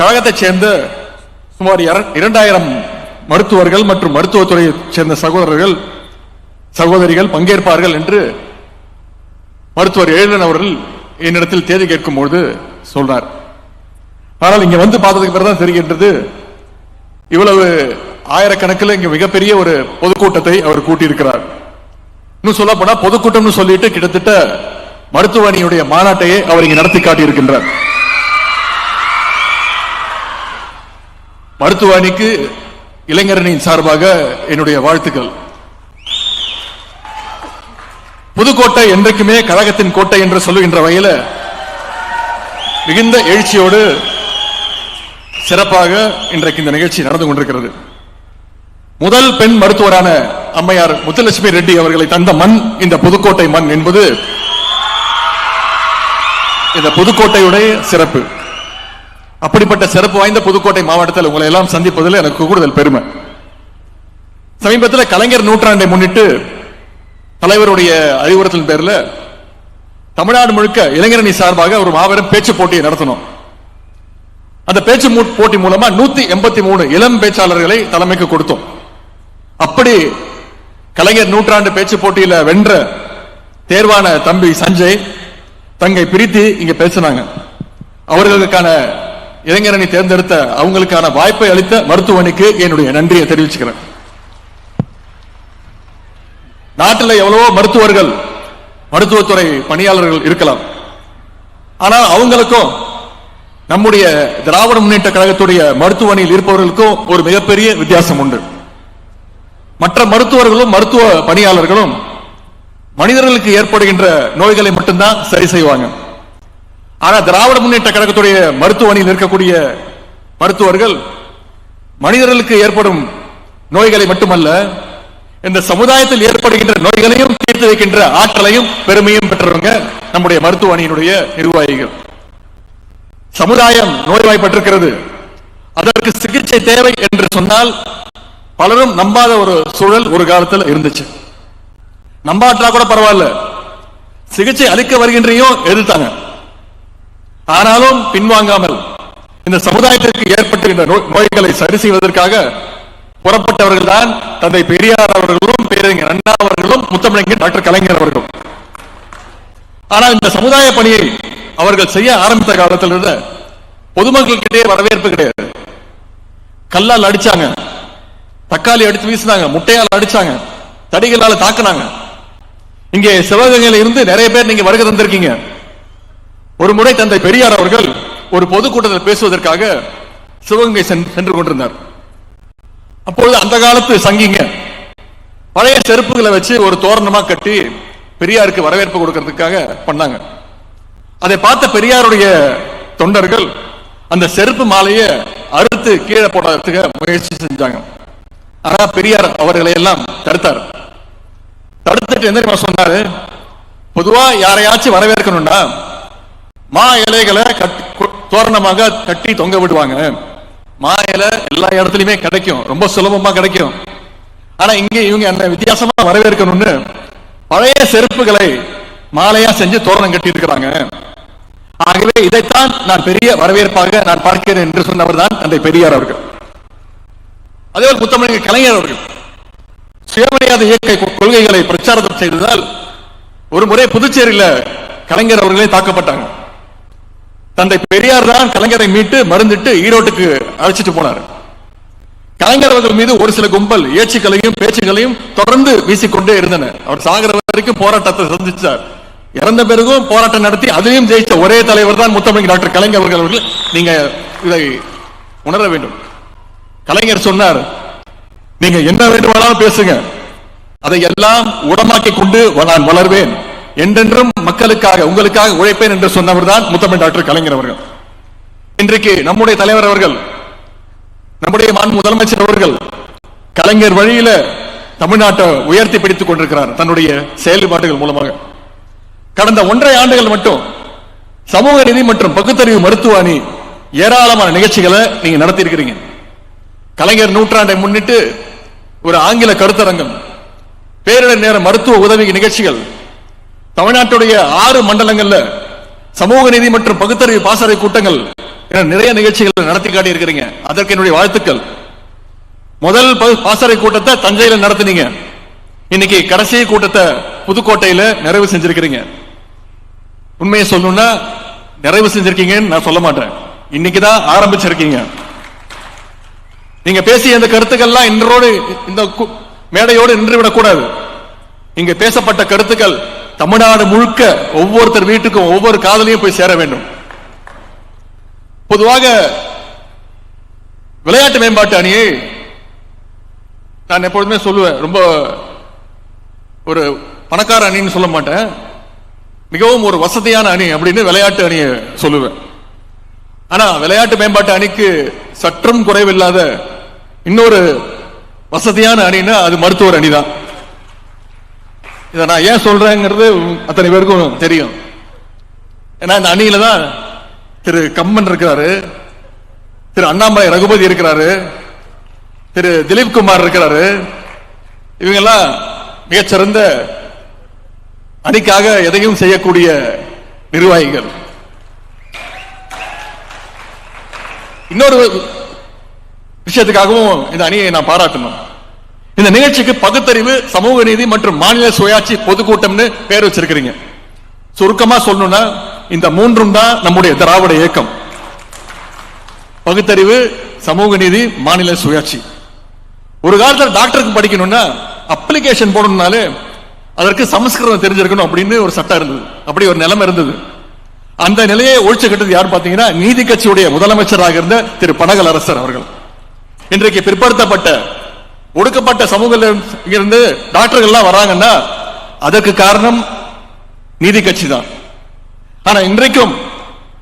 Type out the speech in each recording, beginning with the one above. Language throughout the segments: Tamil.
கழகத்தைச் சேர்ந்த சுமார் இரண்டாயிரம் மருத்துவர்கள் மற்றும் மருத்துவத்துறையைச் சேர்ந்த சகோதரர்கள் சகோதரிகள் பங்கேற்பார்கள் என்று மருத்துவர் எழிலன் அவர்கள் என்னிடத்தில் தேதி கேட்கும்போது சொல்றார். ஆனால் இங்க வந்து பார்த்ததுக்கு பிறகு தான் தெரிகின்றது இவ்வளவு ஆயிரக்கணக்கில் இங்க மிகப்பெரிய ஒரு பொதுக்கூட்டத்தை அவர் கூட்டியிருக்கிறார். இன்னும் சொல்ல போனா பொதுக்கூட்டம்னு சொல்லிட்டு கிட்டத்தட்ட மருத்துவ அணியுடைய மாநாட்டையே அவர் இங்க நடத்தி காட்டியிருக்கின்றார். மருத்துவ அணிக்கு இளைஞரணியின் சார்பாக என்னுடைய வாழ்த்துக்கள். புதுக்கோட்டை என்றைக்குமே கழகத்தின் கோட்டை என்று சொல்லுகின்ற வகையில மிகுந்த எழுச்சியோடு சிறப்பாக இன்றைக்கு இந்த நிகழ்ச்சி நடந்து கொண்டிருக்கிறது. முதல் பெண் மருத்துவரான அம்மையார் முத்துலட்சுமி ரெட்டி அவர்களை தந்த மண் இந்த புதுக்கோட்டை மண் என்பது இந்த புதுக்கோட்டையுடைய சிறப்பு. அப்படிப்பட்ட சிறப்பு வாய்ந்த புதுக்கோட்டை மாவட்டத்தில் உங்களை எல்லாம் சந்திப்பதில் எனக்கு கூடுதல் பெருமை. சமீபத்தில் கலைஞர் நூற்றாண்டை முன்னிட்டு தலைவருடைய அறிவுறுத்தல் பேர்ல தமிழ்நாடு முழுக்க இளைஞரணி சார்பாக ஒரு மாபெரும் பேச்சு போட்டியை நடத்தணும் அந்த பேச்சு மூ- போட்டி மூலமா நூத்தி எண்பத்தி மூணு இளம் பேச்சாளர்களை தலைமைக்கு கொடுத்தோம். அப்படி கலைஞர் நூற்றாண்டு பேச்சு போட்டியில வென்ற தேர்வான தம்பி சஞ்சய் தங்கை பிரித்தி இங்க பேசினாங்க. அவர்களுக்கான இளைஞரணி தேர்ந்தெடுத்த அவங்களுக்கான வாய்ப்பை அளித்த மருத்துவமனைக்கு என்னுடைய நன்றியை தெரிவிச்சுக்கிறேன். நாட்டில் எவ்வளவோ மருத்துவர்கள் மருத்துவத்துறை பணியாளர்கள் இருக்கலாம். ஆனால் அவங்களுக்கும் நம்முடைய திராவிட முன்னேற்ற கழகத்துடைய மருத்துவமனையில் இருப்பவர்களுக்கும் ஒரு மிகப்பெரிய வித்தியாசம் உண்டு. மற்ற மருத்துவர்களும் மருத்துவ பணியாளர்களும் மனிதர்களுக்கு ஏற்படுகின்ற நோய்களை மட்டும்தான் சரி செய்வாங்க. ஆனா திராவிட முன்னேற்ற கழகத்துடைய மருத்துவமனையில் இருக்கக்கூடிய மருத்துவர்கள் மனிதர்களுக்கு ஏற்படும் நோய்களை மட்டுமல்ல இந்த சமுதாயத்தில் ஏற்படுகின்ற நோய்களையும் தீர்த்து வைக்கின்ற ஆற்றலையும் பெருமையும் பெற்றவங்க நம்முடைய மருத்துவ அணியினுடைய நிர்வாகிகள். சமுதாயம் நோய்வாய்ப்பட்டிருக்கிறது. அதற்கு சிகிச்சை தேவை என்று சொன்னால் பலரும் நம்பாத ஒரு சூழல் ஒரு காலத்தில் இருந்துச்சு. நம்பாட்டா கூட பரவாயில்ல. சிகிச்சை அளிக்க வருகின்றையும் எதிர்த்தாங்க. ஆனாலும் பின்வாங்காமல் இந்த சமுதாயத்திற்கு ஏற்பட்டுகின்ற நோய்- நோய்களை சரி செய்வதற்காக புறப்பட்டவர்கள் தான் தந்தை பெரியார் அவர்களும் பேரறிஞர் அண்ணா அவர்களும் முத்தமிழங்கர் டாக்டர் கலைஞர் அவர்களும். ஆனால் இந்த சமுதாய பணியை அவர்கள் செய்ய ஆரம்பித்த காலத்திலிருந்து பொதுமக்களுக்கிட்டே வரவேற்பு கிடையாது. கல்லால் அடிச்சாங்க. தக்காளி அடித்து வீசினாங்க. முட்டையால் அடிச்சாங்க. தடிகளால தாக்குனாங்க. இங்கே சிவகங்கையில இருந்து நிறைய பேர் நீங்க வருகை தந்திருக்கீங்க. ஒரு முறை தந்தை பெரியார் அவர்கள் ஒரு பொதுக்கூட்டத்தில் பேசுவதற்காக சிவகங்கை சென்- சென்று கொண்டிருந்தார். அப்பொழுது அந்த காலத்து சங்கிங்க பழைய செருப்புகளை வச்சு ஒரு தோரணமா கட்டி பெரியாருக்கு வரவேற்பு கொடுக்கறதுக்காக பண்ணாங்க. அதை பார்த்த பெரியாருடைய தொண்டர்கள் அந்த செருப்பு மாலையை அறுத்து கீழே போடுறதுக்கு முயற்சி செஞ்சாங்க. ஆனா பெரியார் அவர்களை எல்லாம் தடுத்தார். தடுத்துட்டு என்ன சொன்னாரு? பொதுவா யாரையாச்சும் வரவேற்கணும்னா மா இலைகளை தோரணமாக கட்டி தொங்க விடுவாங்க. மா இலை எல்லா இடத்துலயுமே கிடைக்கும். ரொம்ப சுலபமா கிடைக்கும். ஆனா இங்க இவங்க அந்த வித்தியாசமா வரவேற்கணும்னு பழைய செருப்புகளை மாலையா செஞ்சு தோரணம் கட்டி இருக்கிறாங்க ஆகவே இதைத்தான் நான் பெரிய வரவேற்பாக நான் பார்க்கிறேன் என்று சொன்னவர் தான் தந்தை பெரியார் அவர்கள். அதே முத்தமிழக கலைஞர் அவர்கள். சுயமரியாதை இயக்க கொ- கொள்கைகளை பிரச்சாரம் செய்ததால் ஒரு முறை புதுச்சேரியில கலைஞர் அவர்களே தாக்கப்பட்டாங்க. தந்தை பெரியார் தான் கலைஞரை மீட்டு மருந்திட்டு ஈரோட்டுக்கு அழைச்சிட்டு போனார். கலைஞர் அவர்கள் மீது ஒரு சில கும்பல் ஏச்சுக்களையும் பேச்சுகளையும் தொடர்ந்து வீசிக்கொண்டே இருந்தன. அவர் சாகிற வரைக்கும் போராட்டத்தை சந்திச்சார். இறந்த பிறகும் போராட்டம் நடத்தி அதையும் ஜெயிச்ச ஒரே தலைவர் தான் முத்தமிழ் டாக்டர் கலைஞர் அவர்கள் அவர்கள். நீங்க இதை உணர வேண்டும். கலைஞர் சொன்னார் நீங்க என்ன வேண்டுமானாலும் பேசுங்க. அதை எல்லாம் உடமாக்கிக் கொண்டு நான் வளர்வேன். என்றென்றும் மக்களுக்காக உங்களுக்காக உழைப்பேன் என்று சொன்னவர் தான் முத்தமிழ் டாக்டர் கலைஞர் அவர்கள். இன்றைக்கு நம்முடைய தலைவர் அவர்கள் நம்முடைய மாண் முதலமைச்சர் அவர்கள் கலைஞர் வழியில தமிழ்நாட்டை உயர்த்தி பிடித்துக் கொண்டிருக்கிறார் தன்னுடைய செயல்பாடுகள் மூலமாக. கடந்த ஒன்றரை ஆண்டுகள் மட்டும் சமூக நிதி மற்றும் பகுத்தறிவு மருத்துவ அணி ஏராளமான நிகழ்ச்சிகளை நீங்க நடத்தி இருக்கிறீங்க கலைஞர் நூற்றாண்டை முன்னிட்டு ஒரு ஆங்கில கருத்தரங்கம் பேரிடர் நேர மருத்துவ உதவி நிகழ்ச்சிகள் தமிழ்நாட்டுடைய ஆறு மண்டலங்கள்ல சமூக நீதி மற்றும் பகுத்தறிவு பாசறை கூட்டங்கள் என நிறைய நிகழ்ச்சிகள் நடத்தி காட்டி இருக்கிறீங்க அதற்கு என்னுடைய வாழ்த்துக்கள். முதல் பாசறை கூட்டத்தை தஞ்சையில நடத்துனீங்க. இன்னைக்கு கடைசி கூட்டத்தை புதுக்கோட்டையில நிறைவு செஞ்சிருக்கிறீங்க. உண்மையை சொல்லணும்னா நிறைவு செஞ்சிருக்கீங்கன்னு நான் சொல்ல மாட்டேன். இன்னைக்கு தான் ஆரம்பிச்சிருக்கீங்க. நீங்க பேசிய இந்த கருத்துக்கள்லாம் இன்றோடு இந்த மேடையோடு நின்று விடக்கூடாது இங்க பேசப்பட்ட கருத்துக்கள் தமிழ்நாடு முழுக்க ஒவ்வொருத்தர் வீட்டுக்கும் ஒவ்வொரு காதலையும் போய் சேர வேண்டும். பொதுவாக விளையாட்டு மேம்பாட்டு அணியை நான் எப்பொழுதுமே சொல்லுவேன். ரொம்ப ஒரு பணக்கார அணின்னு சொல்ல மாட்டேன். மிகவும் ஒரு வசதியான அணி அப்படின்னு விளையாட்டு அணியை சொல்லுவேன். ஆனா விளையாட்டு மேம்பாட்டு அணிக்கு சற்றும் குறைவில்லாத இன்னொரு வசதியான அணின்னா அது மருத்துவர் அணி தான் இதை நான் ஏன் சொல்றேங்கிறது அத்தனை பேருக்கும் தெரியும். ஏன்னா இந்த அணியில தான் திரு கம்மன் இருக்கிறாரு திரு அண்ணாமலை ரகுபதி இருக்கிறாரு திரு திலீப் குமார் இருக்கிறாரு. இவங்கெல்லாம் மிகச்சிறந்த அணிக்காக எதையும் செய்யக்கூடிய நிர்வாகிகள். இன்னொரு விஷயத்துக்காகவும் இந்த அணியை நான் பாராட்டணும். இந்த நிகழ்ச்சிக்கு பகுத்தறிவு சமூக நீதி மற்றும் மாநில சுயாட்சி பொதுக்கூட்டம்னு பேர் வச்சிருக்கிறீங்க. சுருக்கமா சொல்லணும்னா இந்த மூன்றும் தான் நம்முடைய திராவிட இயக்கம். பகுத்தறிவு சமூக நீதி மாநில சுயாட்சி. ஒரு காலத்துல டாக்டருக்கு படிக்கணும்னா அப்ளிகேஷன் போடணும்னாலே அதற்கு சமஸ்கிருதம் தெரிஞ்சிருக்கணும் அப்படின்னு ஒரு சட்டம் இருந்தது. அப்படி ஒரு நிலைமை இருந்தது. அந்த நிலையை ஒழிச்சு கட்டது யார் பாத்தீங்கன்னா நீதி கட்சியுடைய முதலமைச்சராக இருந்த திரு பனகல் அரசர் அவர்கள். இன்றைக்கு பிற்படுத்தப்பட்ட ஒடுக்கப்பட்ட சமூகத்தில் இருந்து டாக்டர்கள்லாம் வராங்கன்னா அதற்கு காரணம் நீதி கட்சி தான். ஆனா இன்றைக்கும்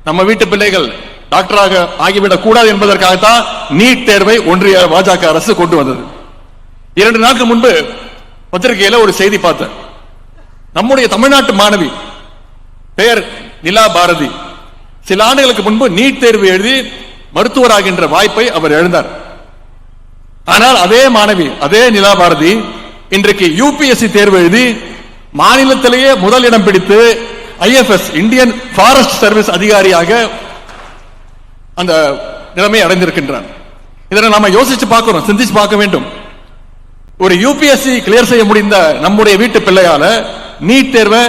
நம்ம வீட்டு பிள்ளைகள் டாக்டராக ஆகிவிடக் கூடாது என்பதற்காகத்தான் நீட் தேர்வை ஒன்றிய பாஜக அரசு கொண்டு வந்தது. இரண்டு நாட்கள் முன்பு பத்திரிகையில ஒரு செய்தி பார்த்தேன். நம்முடைய தமிழ்நாட்டு மாணவி பெயர் நிலா பாரதி. சில ஆண்டுகளுக்கு முன்பு நீட் தேர்வு எழுதி மருத்துவராகின்ற வாய்ப்பை அவர் எழுந்தார் ஆனால் அதே மாணவி அதே நிலா பாரதி இன்றைக்கு யூபிஎஸ்சி தேர்வு எழுதி மாநிலத்திலேயே முதல் இடம் பிடித்து ஐஎஃப்எஸ் இந்தியன் ஃபாரஸ்ட் சர்வீஸ் அதிகாரியாக அந்த நிலைமை அடைந்திருக்கின்றார் இதனை நாம யோசிச்சு பார்க்கிறோம் சிந்திச்சு பார்க்க வேண்டும். ஒரு யூபிஎஸ்சி கிளியர் செய்ய முடிந்த நம்முடைய வீட்டு பிள்ளையால நீட் தேர்வை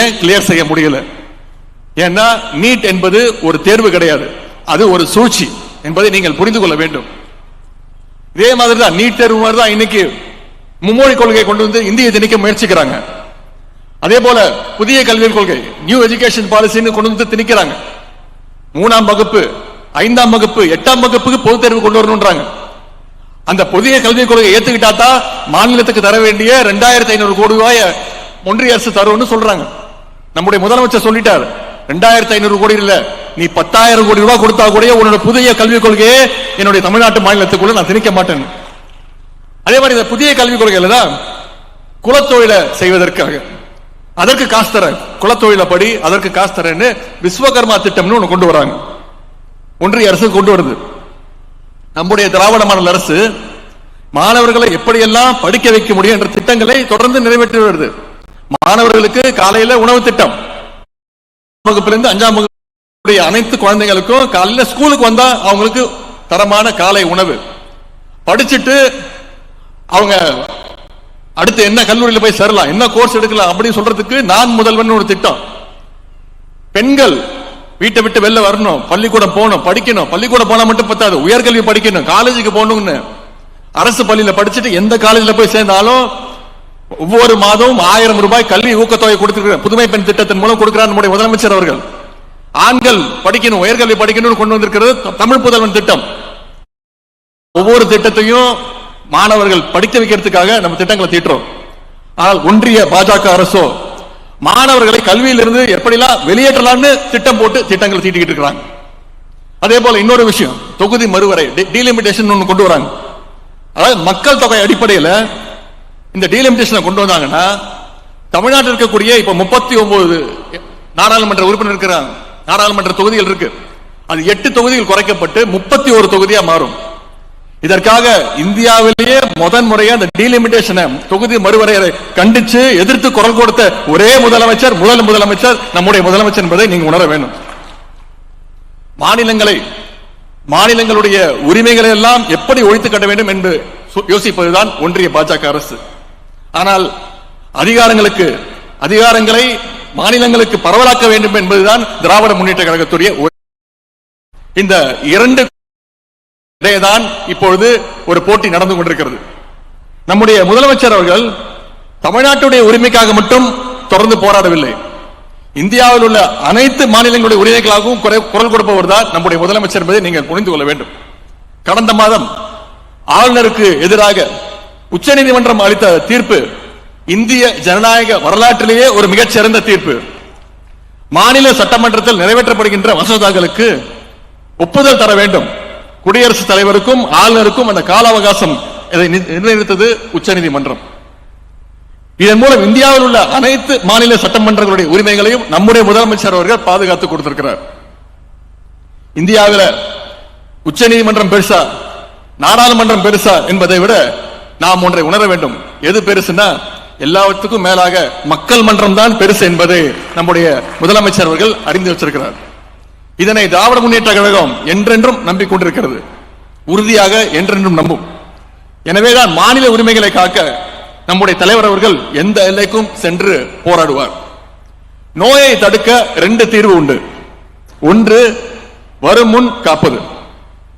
ஏன் கிளியர் செய்ய முடியல? ஏன்னா நீட் என்பது ஒரு தேர்வு கிடையாது. அது ஒரு சூழ்ச்சி என்பதை நீங்கள் புரிந்து கொள்ள வேண்டும். இதே மாதிரி தான் நீட் தேர்வு மாதிரி தான் இன்னைக்கு மும்மொழி கொள்கையை கொண்டு வந்து இந்திய திணிக்க முயற்சிக்கிறாங்க. அதே போல புதிய கல்வியல் கொள்கை நியூ எஜுகேஷன் பாலிசின்னு கொண்டு வந்து திணிக்கிறாங்க. மூணாம் வகுப்பு ஐந்தாம் வகுப்பு எட்டாம் வகுப்புக்கு பொதுத் தேர்வு கொண்டு வரணும்ன்றாங்க. அந்த புதிய கல்விக் கொள்கையை ஏத்துக்கிட்டா தான் மாநிலத்துக்கு தர வேண்டிய ரெண்டாயிரத்தி ஐநூறு கோடி ரூபாய ஒன்றிய அரசு தரும்னு சொல்றாங்க. நம்முடைய முதலமைச்சர் சொல்லிட்டார் ரெண்டாயிரத்தி ஐநூறு கோடி இல்லை நீ பத்தாயிரம் கோடி ரூபாய் கொடுத்தா கூட உன்னோட புதிய கல்விக் கொள்கையை என்னுடைய தமிழ்நாட்டு மாநிலத்துக்குள்ள நான் திணிக்க மாட்டேன். அதே மாதிரி இந்த புதிய கல்விக் கொள்கையில தான் குலத்தொழிலை செய்வதற்காக. அதற்கு காசு தரேன் குலத்தொழில படி அதற்கு காசு தரேன்னு விஸ்வகர்மா திட்டம்னு ஒன்று கொண்டு வராங்க. ஒன்றிய அரசு கொண்டு வருது. நம்முடைய திராவிட மாநில அரசு மாணவர்களை எப்படியெல்லாம் படிக்க வைக்க முடியும் என்ற திட்டங்களை தொடர்ந்து நிறைவேற்றி வருது. மாணவர்களுக்கு காலையில உணவு திட்டம். வகுப்பிலிருந்து அஞ்சாம் வகுப்பு அனைத்து குழந்தைகளுக்கும் காலையில ஸ்கூலுக்கு வந்தா அவங்களுக்கு தரமான காலை உணவு. படிச்சுட்டு அவங்க அடுத்து என்ன கல்லூரியில போய் சேரலாம் என்ன கோர்ஸ் எடுக்கலாம் அப்படின்னு சொல்றதுக்கு நான் முதல்வன் ஒரு திட்டம். பெண்கள் வீட்டை விட்டு வெளில வரணும் பள்ளிக்கூடம் போகணும் படிக்கணும். பள்ளிக்கூடம் போனா மட்டும் பத்தாது உயர்கல்வி படிக்கணும் காலேஜுக்கு போகணும்னு. அரசு பள்ளியில படிச்சுட்டு எந்த காலேஜில் போய் சேர்ந்தாலும் ஒவ்வொரு மாதமும் ஆயிரம் ரூபாய் கல்வி ஊக்கத்தொகை கொடுத்திருக்கிற புதுமை பெண் திட்டத்தின் மூலம் கொடுக்கிறார் நம்முடைய முதலமைச்சர் அவர்கள். ஆண்கள் படிக்கணும் உயர்கல்வி படிக்கணும்னு கொண்டு வந்திருக்கிறது தமிழ் புதல்வன் திட்டம். ஒவ்வொரு திட்டத்தையும் மாணவர்கள் படிக்க வைக்கிறதுக்காக நம்ம திட்டங்களை தீட்டுறோம். ஆனால் ஒன்றிய பாஜக அரசோ மாணவர்களை கல்வியிலிருந்து எப்படிலாம் வெளியேற்றலாம்னு திட்டம் போட்டு திட்டங்கள் தீட்டிக்கிட்டு இருக்கிறாங்க. அதே போல இன்னொரு விஷயம் தொகுதி மறுவரை டீலிமிட்டேஷன் ஒன்று கொண்டு வராங்க. அதாவது மக்கள் தொகை அடிப்படையில் இந்த டீலிமிட்டேஷனை கொண்டு வந்தாங்கன்னா தமிழ்நாட்டில் இருக்கக்கூடிய இப்போ முப்பத்தி ஒன்பது நாடாளுமன்ற உறுப்பினர் இருக்கிறாங்க. நாடாளுமன்ற தொகுதிகள் இருக்கு. அது எட்டு தொகுதிகள் குறைக்கப்பட்டு முப்பத்தி ஒரு தொகுதியா மாறும். இதற்காக இந்தியாவிலேயே முதன் முறையா அந்த டீலிமிட்டேஷனை தொகுதி மறுவரையறை கண்டிச்சு எதிர்த்து குரல் கொடுத்த ஒரே முதலமைச்சர் முதல் முதலமைச்சர் நம்முடைய முதலமைச்சர் என்பதை நீங்க உணர வேண்டும். மாநிலங்களை மாநிலங்களுடைய உரிமைகளை எல்லாம் எப்படி ஒழித்து கட்ட வேண்டும் என்று யோசிப்பதுதான் ஒன்றிய பாஜக அரசு. ஆனால் அதிகாரங்களுக்கு அதிகாரங்களை மாநிலங்களுக்கு பரவலாக்க வேண்டும் என்பதுதான் திராவிட முன்னேற்ற கழகத்துடைய இந்த இரண்டு இடையேதான் இப்பொழுது ஒரு போட்டி நடந்து கொண்டிருக்கிறது. நம்முடைய முதலமைச்சர் அவர்கள் தமிழ்நாட்டுடைய உரிமைக்காக மட்டும் தொடர்ந்து போராடவில்லை. இந்தியாவில் உள்ள அனைத்து மாநிலங்களுடைய உரிமைகளாகவும் குறை- குரல் கொடுப்பவர் தான் நம்முடைய முதலமைச்சர் என்பதை நீங்கள் புரிந்து கொள்ள வேண்டும். கடந்த மாதம் ஆளுநருக்கு எதிராக உச்சநீதிமன்றம் அளித்த தீர்ப்பு இந்திய ஜனநாயக வரலாற்றிலேயே ஒரு மிகச்சிறந்த தீர்ப்பு. மாநில சட்டமன்றத்தில் நிறைவேற்றப்படுகின்ற மசோதாக்களுக்கு ஒப்புதல் தர வேண்டும். குடியரசுத் தலைவருக்கும் ஆளுநருக்கும் அந்த கால அவகாசம் இதை நி- நிர்ணயித்தது உச்சநீதிமன்றம் இதன் மூலம் இந்தியாவில் உள்ள அனைத்து மாநில சட்டமன்றங்களுடைய உரிமைகளையும் நம்முடைய முதலமைச்சர் அவர்கள் பாதுகாத்து கொடுத்திருக்கிறார். இந்தியாவில் உச்சநீதிமன்றம் பெருசா நாடாளுமன்றம் பெருசா என்பதை விட நாம் ஒன்றை உணர வேண்டும். எது பெருசுன்னா எல்லாத்துக்கும் மேலாக மக்கள் மன்றம் தான் பெருசு என்பதை நம்முடைய முதலமைச்சர் அவர்கள் அறிந்து வச்சிருக்கிறார். இதனை திராவிட முன்னேற்ற கழகம் என்றென்றும் நம்பிக்கொண்டிருக்கிறது உறுதியாக என்றென்றும் நம்பும். எனவேதான் மாநில உரிமைகளை காக்க நம்முடைய தலைவர் அவர்கள் எந்த எல்லைக்கும் சென்று போராடுவார். நோயை தடுக்க ரெண்டு தீர்வு உண்டு. ஒன்று வரும் முன் காப்பது.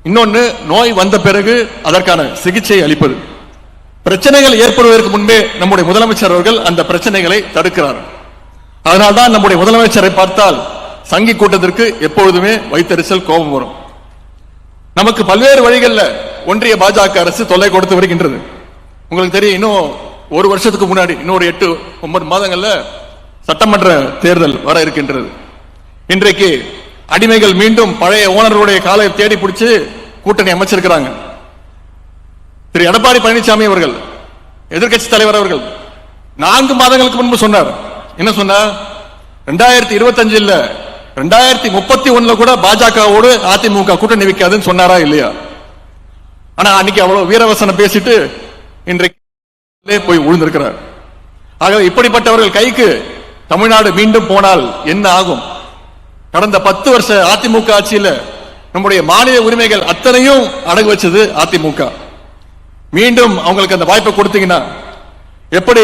இன்னொன்னு நோய் வந்த பிறகு அதற்கான சிகிச்சை அளிப்பது. பிரச்சனைகள் ஏற்படுவதற்கு முன்பே நம்முடைய முதலமைச்சர் அவர்கள் அந்த பிரச்சனைகளை தடுக்கிறார். அதனால்தான் நம்முடைய முதலமைச்சரை பார்த்தால் சங்கி கூட்டத்திற்கு எப்பொழுதுமே வைத்தறிச்சல் கோபம் வரும். நமக்கு பல்வேறு வழிகளில் ஒன்றிய பாஜக அரசு தொல்லை கொடுத்து வருகின்றது. உங்களுக்கு தெரியும் இன்னும் ஒரு வருஷத்துக்கு முன்னாடி இன்னொரு எட்டு ஒன்பது மாதங்கள்ல சட்டமன்ற தேர்தல் வர இருக்கின்றது. இன்றைக்கு அடிமைகள் மீண்டும் பழைய ஓனர்களுடைய காலை தேடி பிடிச்சு கூட்டணி அமைச்சிருக்கிறாங்க. திரு எடப்பாடி பழனிசாமி அவர்கள் எதிர்க்கட்சி தலைவர் அவர்கள் நான்கு மாதங்களுக்கு முன்பு சொன்னார். என்ன சொன்னார்? ரெண்டாயிரத்தி இருபத்தஞ்சு இல்ல ரெண்டாயிரத்தி முப்பத்தி ஒண்ணுல கூட பாஜகவோடு அதிமுக கூட்டணி வைக்காதுன்னு சொன்னாரா இல்லையா? ஆனா அன்னைக்கு அவ்வளவு வீரவசனம் பேசிட்டு இன்றைக்கு போய் விழுந்திருக்கிறார் ஆகவே இப்படிப்பட்டவர்கள் கைக்கு தமிழ்நாடு மீண்டும் போனால் என்ன ஆகும்? கடந்த பத்து வருஷ அதிமுக ஆட்சியில நம்முடைய மாநில உரிமைகள் அத்தனையும் அடகு வச்சது அதிமுக. மீண்டும் அவங்களுக்கு அந்த வாய்ப்பை கொடுத்தீங்கன்னா எப்படி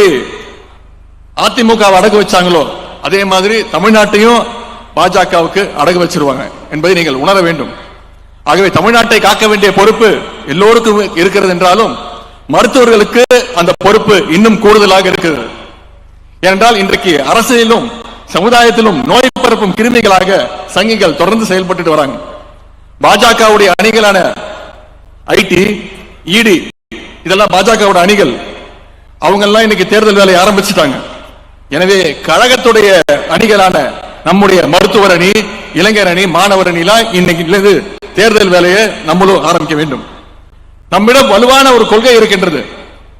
அதிமுக அடகு வச்சாங்களோ அதே மாதிரி தமிழ்நாட்டையும் பாஜகவுக்கு அடகு வச்சிருவாங்க என்பதை நீங்கள் உணர வேண்டும். ஆகவே தமிழ்நாட்டை காக்க வேண்டிய பொறுப்பு எல்லோருக்கும் இருக்கிறது என்றாலும் மருத்துவர்களுக்கு அந்த பொறுப்பு இன்னும் கூடுதலாக இருக்கிறது. ஏனென்றால் இன்றைக்கு அரசியலிலும் சமுதாயத்திலும் நோய் பரப்பும் கிருமிகளாக சங்கிகள் தொடர்ந்து செயல்பட்டு வராங்க. பாஜகவுடைய அணிகளான ஐடி இடி இதெல்லாம் பாஜகவோட அணிகள். அவங்க எல்லாம் இன்னைக்கு தேர்தல் வேலையை ஆரம்பிச்சுட்டாங்க. எனவே கழகத்துடைய அணிகளான நம்முடைய மருத்துவர் அணி இளைஞர் அணி மாணவர் அணிலாம் இன்னைக்கு தேர்தல் வேலையை நம்மளும் ஆரம்பிக்க வேண்டும். நம்மிடம் வலுவான ஒரு கொள்கை இருக்கின்றது.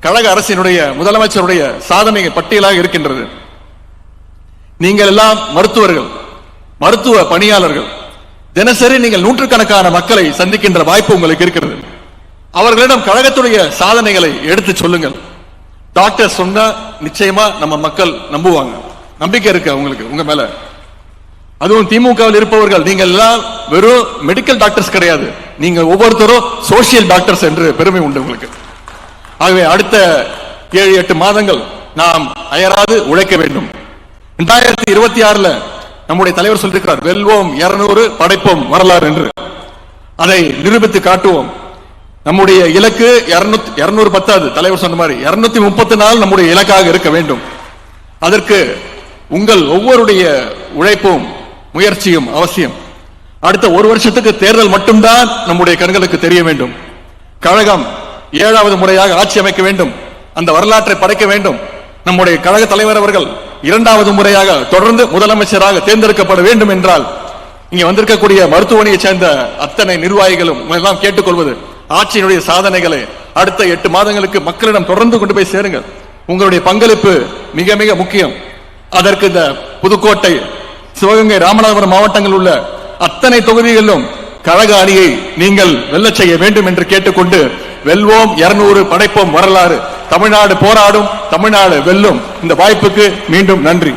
கழக அரசினுடைய முதலமைச்சருடைய சாதனை பட்டியலாக இருக்கின்றது. நீங்கள் எல்லாம் மருத்துவர்கள் மருத்துவ பணியாளர்கள். தினசரி நீங்கள் நூற்றுக்கணக்கான மக்களை சந்திக்கின்ற வாய்ப்பு உங்களுக்கு இருக்கிறது. அவர்களிடம் கழகத்துடைய சாதனைகளை எடுத்து சொல்லுங்கள். டாக்டர் சொன்னா நிச்சயமா நம்ம மக்கள் நம்புவாங்க. நம்பிக்கை இருக்கு அவங்களுக்கு உங்க மேல. அதுவும் திமுகவில் இருப்பவர்கள் நீங்கள் எல்லாம் வெறும் மெடிக்கல் டாக்டர்ஸ் கிடையாது. நீங்க ஒவ்வொருத்தரும் சோசியல் டாக்டர்ஸ் என்று பெருமை உண்டு உங்களுக்கு. ஆகவே அடுத்த ஏழு எட்டு மாதங்கள் நாம் அயராது உழைக்க வேண்டும். இரண்டாயிரத்தி இருபத்தி ஆறுல நம்முடைய தலைவர் சொல்லியிருக்கிறார் வெல்வோம் இருநூறு படைப்போம் வரலாறு என்று. அதை நிரூபித்து காட்டுவோம். நம்முடைய இலக்கு இருநூறு பத்தாது தலைவர் சொன்ன மாதிரி இருநூத்தி முப்பத்தி நாலு நம்முடைய இலக்காக இருக்க வேண்டும். அதற்கு உங்கள் ஒவ்வொருடைய உழைப்பும் முயற்சியும் அவசியம். அடுத்த ஒரு வருஷத்துக்கு தேர்தல் மட்டும்தான் நம்முடைய கண்களுக்கு தெரிய வேண்டும். கழகம் ஏழாவது முறையாக ஆட்சி அமைக்க வேண்டும். அந்த வரலாற்றை படைக்க வேண்டும். நம்முடைய கழக தலைவர் அவர்கள் இரண்டாவது முறையாக தொடர்ந்து முதலமைச்சராக தேர்ந்தெடுக்கப்பட வேண்டும் என்றால் இங்க வந்திருக்கக்கூடிய மருத்துவமனையை சேர்ந்த அத்தனை நிர்வாகிகளும் எல்லாம் கேட்டுக்கொள்வது ஆட்சியினுடைய சாதனைகளை அடுத்த எட்டு மாதங்களுக்கு மக்களிடம் தொடர்ந்து கொண்டு போய் சேருங்கள். உங்களுடைய பங்களிப்பு மிக மிக முக்கியம். அதற்கு இந்த புதுக்கோட்டை சிவகங்கை ராமநாதபுரம் மாவட்டங்களில் உள்ள அத்தனை தொகுதிகளிலும் கழக அணியை நீங்கள் வெல்ல செய்ய வேண்டும் என்று கேட்டுக்கொண்டு வெல்வோம் இருநூறு படைப்போம் வரலாறு. தமிழ்நாடு போராடும் தமிழ்நாடு வெல்லும். இந்த வாய்ப்புக்கு மீண்டும் நன்றி.